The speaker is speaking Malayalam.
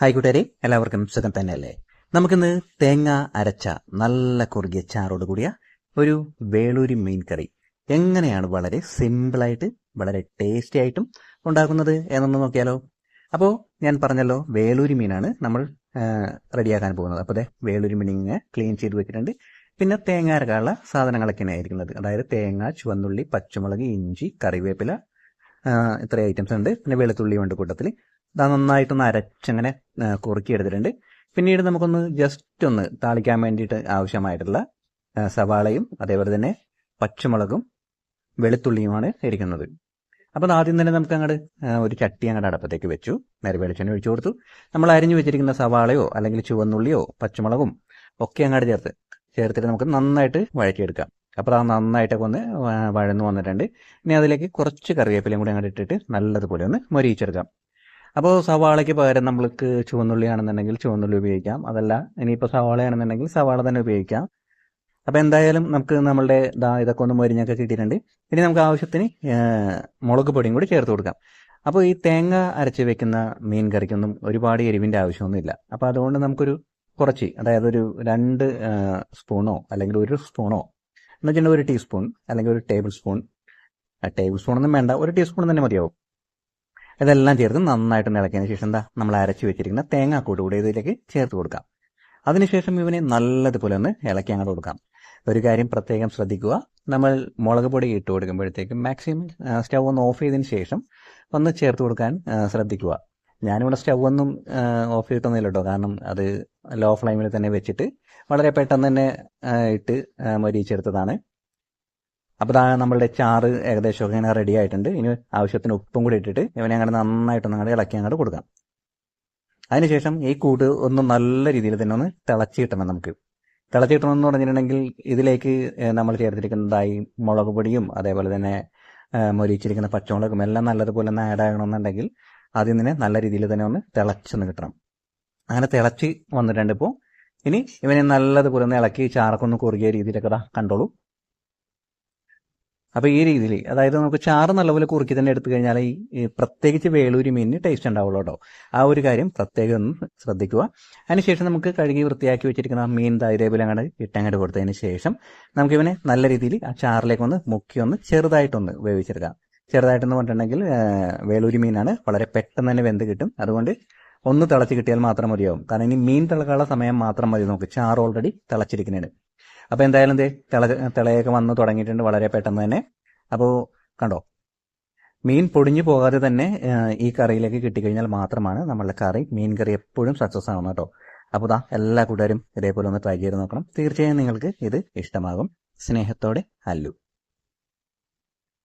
ഹായ് കൂട്ടുകാരെ എല്ലാവർക്കും സുഖം തന്നെയല്ലേ? നമുക്കിന്ന് തേങ്ങ അരച്ച നല്ല കുറുകിയ ചാറോട് കൂടിയ ഒരു വേളൂരി മീൻ കറി എങ്ങനെയാണ് വളരെ സിമ്പിളായിട്ട് വളരെ ടേസ്റ്റി ആയിട്ടും ഉണ്ടാക്കുന്നത് എന്നൊന്ന് നോക്കിയാലോ? അപ്പോൾ ഞാൻ പറഞ്ഞല്ലോ വേളൂരി മീനാണ് നമ്മൾ റെഡിയാക്കാൻ പോകുന്നത്. അപ്പോൾ അതെ വേളൂരി മീൻ ഇങ്ങനെ ക്ലീൻ ചെയ്ത് വെച്ചിട്ടുണ്ട്. പിന്നെ തേങ്ങ അരക്കാനുള്ള സാധനങ്ങളൊക്കെയാണ് ആയിരിക്കുന്നത്. അതായത് തേങ്ങ ചുവന്നുള്ളി പച്ചമുളക് ഇഞ്ചി കറിവേപ്പില ഇത്രയും ഇത്ര ഐറ്റംസ് ഉണ്ട്. പിന്നെ വെളുത്തുള്ളി ഉണ്ട് കൂട്ടത്തിൽ ഇത് നന്നായിട്ടൊന്ന് അരച്ചങ്ങനെ കുറുക്കിയെടുത്തിട്ടുണ്ട്. പിന്നീട് നമുക്കൊന്ന് ജസ്റ്റ് ഒന്ന് താളിക്കാൻ വേണ്ടിയിട്ട് ആവശ്യമായിട്ടുള്ള സവാളയും അതേപോലെ തന്നെ പച്ചമുളകും വെളുത്തുള്ളിയുമാണ് ഇരിക്കുന്നത് അപ്പോൾ ആദ്യം തന്നെ നമുക്ക് അങ്ങോട്ട് ഒരു ചട്ടി അങ്ങോട്ട് അടപ്പത്തേക്ക് വെച്ചു. നേരെ വെളിച്ചെണ്ണ ഒഴിച്ചു കൊടുത്തു. നമ്മൾ അരിഞ്ഞു വെച്ചിരിക്കുന്ന സവാളയോ അല്ലെങ്കിൽ ചുവന്നുള്ളിയോ പച്ചമുളകും ഒക്കെ അങ്ങോട്ട് ചേർത്ത് ചേർത്തിട്ട് നമുക്ക് നന്നായിട്ട് വഴറ്റിയെടുക്കാം. അപ്പോൾ അത് നന്നായിട്ടൊക്കെ ഒന്ന് വഴന്നു വന്നിട്ടുണ്ട്. ഇനി അതിലേക്ക് കുറച്ച് കറിവേപ്പിലയും കൂടി അങ്ങോട്ട് ഇട്ടിട്ട് നല്ലതുപോലെ ഒന്ന് മൊരിയിച്ചെടുക്കാം. അപ്പോൾ സവാളയ്ക്ക് പകരം നമ്മൾക്ക് ചുവന്നുള്ളിയാണെന്നുണ്ടെങ്കിൽ ചുവന്നുള്ളി ഉപയോഗിക്കാം. അതല്ല ഇനിയിപ്പോൾ സവാളയാണെന്നുണ്ടെങ്കിൽ സവാള തന്നെ ഉപയോഗിക്കാം. അപ്പോൾ എന്തായാലും നമുക്ക് നമ്മളുടെ ദാ ഇതൊക്കെ ഒന്ന് മരിഞ്ഞൊക്കെ കിട്ടിയിട്ടുണ്ട്. ഇനി നമുക്ക് ആവശ്യത്തിന് മുളക് പൊടിയും കൂടി ചേർത്ത് കൊടുക്കാം. അപ്പോൾ ഈ തേങ്ങ അരച്ച് വെക്കുന്ന മീൻ കറിക്കൊന്നും ഒരുപാട് എരിവിന്റെ ആവശ്യമൊന്നുമില്ല. അപ്പോൾ അതുകൊണ്ട് നമുക്കൊരു കുറച്ച് അതായത് ഒരു രണ്ട് സ്പൂണോ അല്ലെങ്കിൽ ഒരു സ്പൂണോ എന്ന് വെച്ചിട്ടുണ്ടെങ്കിൽ ഒരു ടീസ്പൂൺ അല്ലെങ്കിൽ ഒരു ടേബിൾ സ്പൂൺ. ടേബിൾ സ്പൂണൊന്നും വേണ്ട ഒരു ടീസ്പൂൺ തന്നെ മതിയാവും. ഇതെല്ലാം ചേർത്ത് നന്നായിട്ട് ഇളക്കിയതിന് ശേഷം എന്താ നമ്മൾ അരച്ച് വെച്ചിരിക്കുന്ന തേങ്ങാക്കൂട്ട് കൂടി ഇതിലേക്ക് ചേർത്ത് കൊടുക്കാം. അതിനുശേഷം ഇവനെ നല്ലതുപോലെ ഒന്ന് ഇളക്കി അങ്ങോട്ട് കൊടുക്കാം. ഒരു കാര്യം പ്രത്യേകം ശ്രദ്ധിക്കുക നമ്മൾ മുളക് പൊടി ഇട്ട് കൊടുക്കുമ്പോഴത്തേക്കും മാക്സിമം സ്റ്റൗ ഒന്ന് ഓഫ് ചെയ്തതിന് ശേഷം ഒന്ന് ചേർത്ത് കൊടുക്കാൻ ശ്രദ്ധിക്കുക. ഞാനിവിടെ സ്റ്റൗ ഒന്നും ഓഫ് ചെയ്തിട്ടൊന്നുമില്ല കേട്ടോ കാരണം അത് ലോ ഫ്ലെയിമിൽ തന്നെ വെച്ചിട്ട് വളരെ പെട്ടെന്ന് തന്നെ ഇട്ട് ആ, മൊരിയിച്ചെടുത്തതാണ്. അപ്പോൾ ദാ നമ്മളുടെ ചാറ് ഏകദേശം ഇങ്ങനെ റെഡി ആയിട്ടുണ്ട്. ഇനി ആവശ്യത്തിന് ഉപ്പും കൂടി ഇട്ടിട്ട് ഇവനെ അങ്ങനെ നന്നായിട്ടൊന്ന് അങ്ങോട്ട് ഇളക്കി അങ്ങോട്ട് കൊടുക്കാം. അതിനുശേഷം ഈ കൂട്ട് ഒന്ന് നല്ല രീതിയിൽ തന്നെ ഒന്ന് തിളച്ച് കിട്ടണം നമുക്ക്. തിളച്ച് കിട്ടണമെന്ന് പറഞ്ഞിട്ടുണ്ടെങ്കിൽ ഇതിലേക്ക് നമ്മൾ ചേർത്തിരിക്കുന്നതായി മുളക് പൊടിയും അതേപോലെ തന്നെ മൊരിച്ചിരിക്കുന്ന പച്ചമുളകും എല്ലാം നല്ലതുപോലെ ഒന്ന് ആഡ് ആകണമെന്നുണ്ടെങ്കിൽ ആദ്യം തന്നെ നല്ല രീതിയിൽ തന്നെ ഒന്ന് തിളച്ചൊന്ന് കിട്ടണം. അങ്ങനെ തിളച്ച് വന്നിട്ടുണ്ട് ഇപ്പോൾ ഇനി ഇവനെ നല്ലതുപോലെ ഒന്ന് ഇളക്കി ചാറൊക്കെ ഒന്ന് കുറുകിയ രീതിയിലൊക്കെ കണ്ടോളൂ. അപ്പോൾ ഈ രീതിയിൽ അതായത് നമുക്ക് ചാറ് നല്ലപോലെ കുറുക്കി തന്നെ എടുത്തു കഴിഞ്ഞാൽ ഈ പ്രത്യേകിച്ച് വേളൂരി മീനിന് ടേസ്റ്റ് ഉണ്ടാവുള്ളൂ കേട്ടോ ആ ഒരു കാര്യം പ്രത്യേകം ഒന്ന് ശ്രദ്ധിക്കുക. അതിനുശേഷം നമുക്ക് കഴുകി വൃത്തിയാക്കി വെച്ചിരിക്കുന്ന ആ മീൻ ഇതേപോലെ അങ്ങോട്ട് ഇട്ടങ്ങോട്ട് കൊടുത്തതിന് ശേഷം നമുക്കിവനെ നല്ല രീതിയിൽ ആ ചാറിലേക്ക് ഒന്ന് മുക്കി ഒന്ന് ചെറുതായിട്ടൊന്ന് വേവിച്ചെടുക്കാം. ചെറുതായിട്ടെന്ന് പറഞ്ഞിട്ടുണ്ടെങ്കിൽ വേളൂരി മീനാണ് വളരെ പെട്ടെന്ന് തന്നെ വെന്ത് കിട്ടും. അതുകൊണ്ട് ഒന്ന് തിളച്ച് കിട്ടിയാൽ മാത്രം മതിയാവും. കാരണം ഇനി മീൻ തിളക്കാനുള്ള സമയം മാത്രം മതി. നമുക്ക് ചാറ് ഓൾറെഡി തിളച്ചിരിക്കുന്നുണ്ട്. അപ്പോൾ എന്തായാലും ദേ തിള തിളയൊക്കെ വന്ന് തുടങ്ങിയിട്ടുണ്ട് വളരെ പെട്ടെന്ന് തന്നെ. അപ്പോൾ കണ്ടോ? മീൻ പൊടിഞ്ഞു പോകാതെ തന്നെ ഈ കറിയിലേക്ക് കിട്ടിക്കഴിഞ്ഞാൽ മാത്രമാണ് നമ്മളുടെ കറി മീൻ കറി എപ്പോഴും സക്സസ് ആവുന്നത് കേട്ടോ. അപ്പോൾ ദാ എല്ലാ കൂട്ടുകാരും ഇതേപോലെ ഒന്ന് ട്രൈ ചെയ്ത് നോക്കണം. തീർച്ചയായും നിങ്ങൾക്ക് ഇത് ഇഷ്ടമാകും. സ്നേഹത്തോടെ അല്ലു.